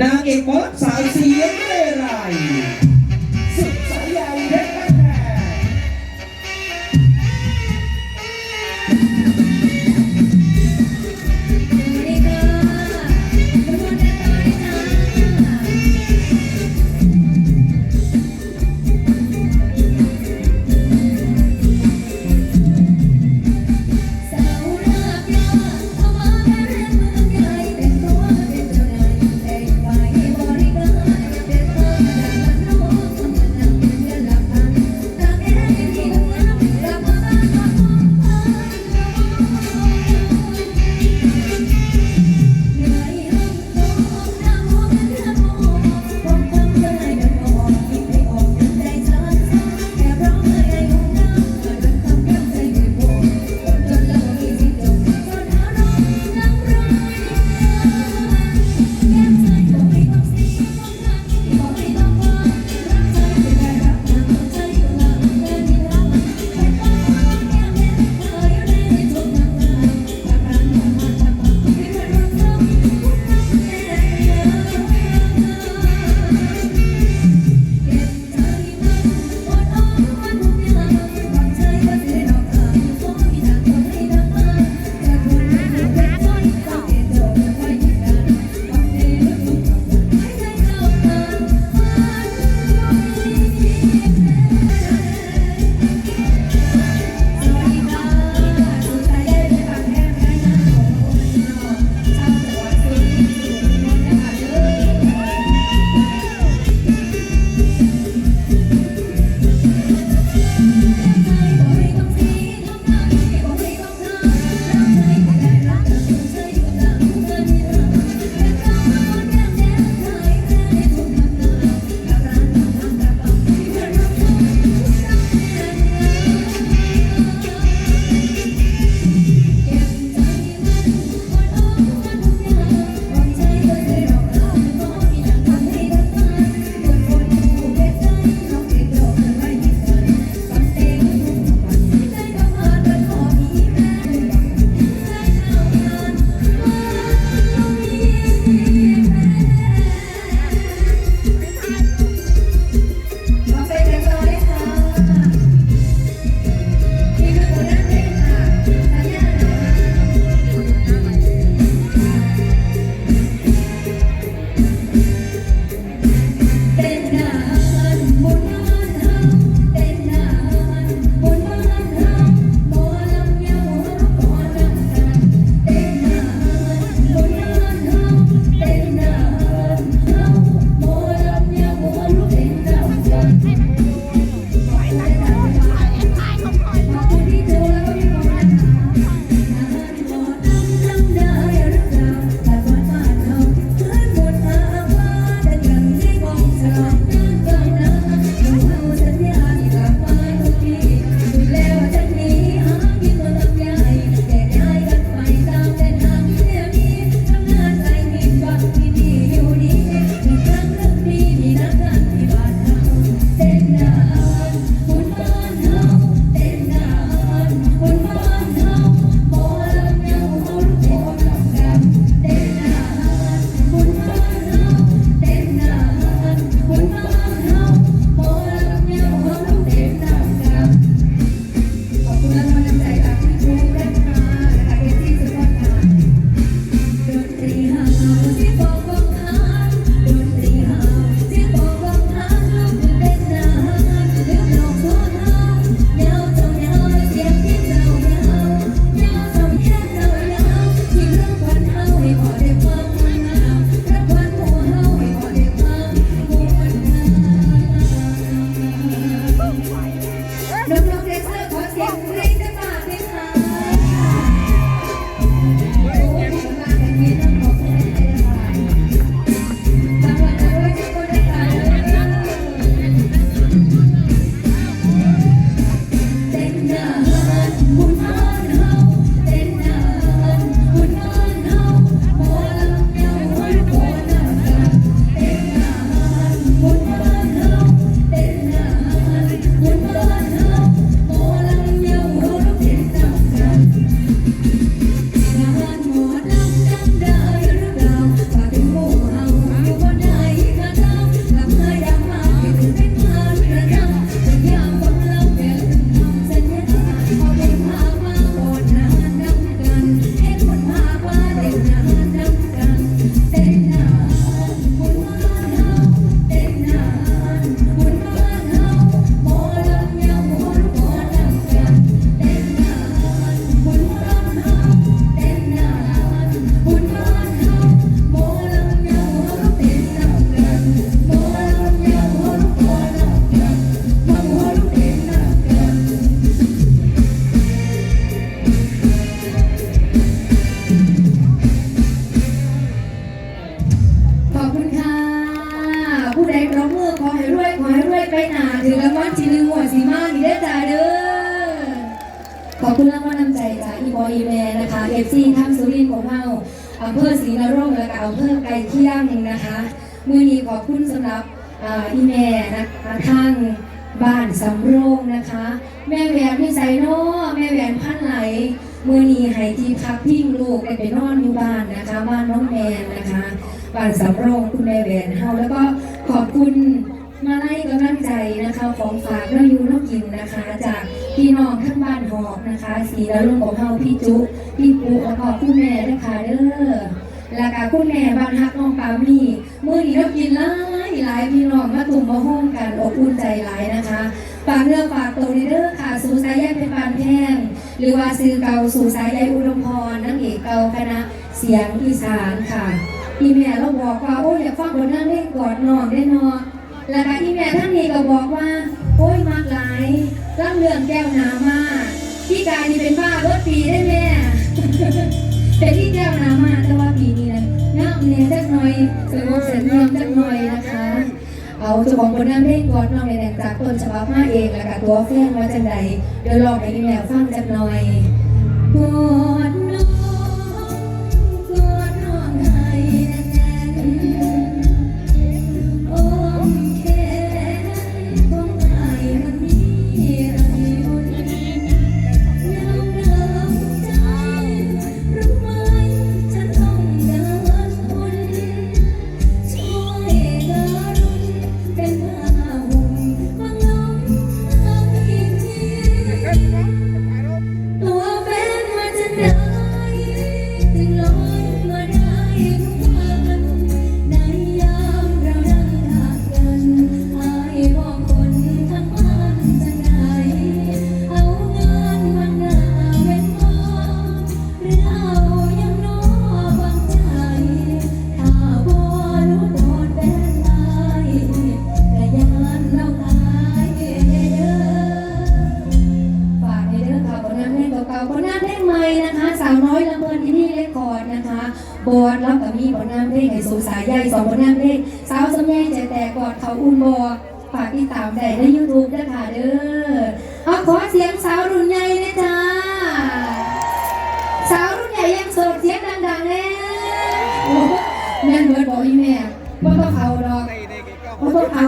นางเอ ไปหนาถึงรางวัลที่หนึ่งหัวสีมากอีกได้อจ้าเด้อขอบคุณรางวัลน้ำใจจากอีบอยอีแมนนะคะเอฟซีทั้งสุรินทร์ของเราอำเภอศรีนรงค์และก็อำเภอไกลเคียงนะคะมือนี้ขอบคุณสำหรับอีแม่นะคะทางบ้านสำโรงนะคะ แม่แหวนนิสัยนาะแม่แหวนพันไหลมือนี้ให้ที่พักพิงลูกได้ไปนอนอยู่บ้านนะคะ บ้านน้องแมนนะคะบ้านสำโรงคุณแม่แหวนเฮาแล้วก็ขอบคุณมาไล่กำลังใจนะคะ ของฝากน้อยูน้องกินนะคะ จากพี่น้องทั้งบ้านหอกนะคะสีละลุงของเฮาพี่จุพี่ปูแล้วก็คุณแม่ด้วยค่ะเด้อแล้วก็คุณแม่บ้านฮักน้องปามี่มือนี้เรากินหลายหลายพี่น้องมาตุ่มมาห้องกันอบอุ่นใจหลายนะคะฝากเรื่องฝากตัวเด้อค่ะสู่สายแยกเป็นปานแพงหรือว่าซื้อเก่าสู่สายใยอุดมพรนักเอกเก่าคณะเสียงอีสานค่ะอีแม่เราบอกว่าโอ้ยอยากฟังบทนั่งเล่นกอดนอนได้นอน แล้วก็อีแม่ท่านนี้ก็บอกว่า โอ้ยมากหลายร่างเรื่องแก้วหนามากพี่กายนี่เป็นบ้ารถปีได้แม่เป็นที่แก้วหนามากแต่ว่าปีนี้นะงามเนี่ยจักหน่อยสงบเสร็จงามจักหน่อยนะคะ เอาจ้าของผลงานเพลงกอดน้องในแดงจากต้นฉบับมาเองแล้วก็ตัวแฟนว่าจังใดเดี๋ยวลองให้พี่แม่ฟังจักหน่อยกอด บอดแล้วก็มีผลงานเพลงให้สูสายใหญ่สองผลงานเพลงสาวสำแยงใจแตกกอดเขาอุ่นบอฝากติดตามได้ในยูทูบด้วยค่ะเด้อเอาขอเสียงสาวรุ่นใหญ่นะจ๊ะสาวรุ่นใหญ่ยังโสดเสียงดังๆเลยโอ้แม่นเบิร์ดบอกอีแม่ว่าต้องเอาดอกว่าต้องเอา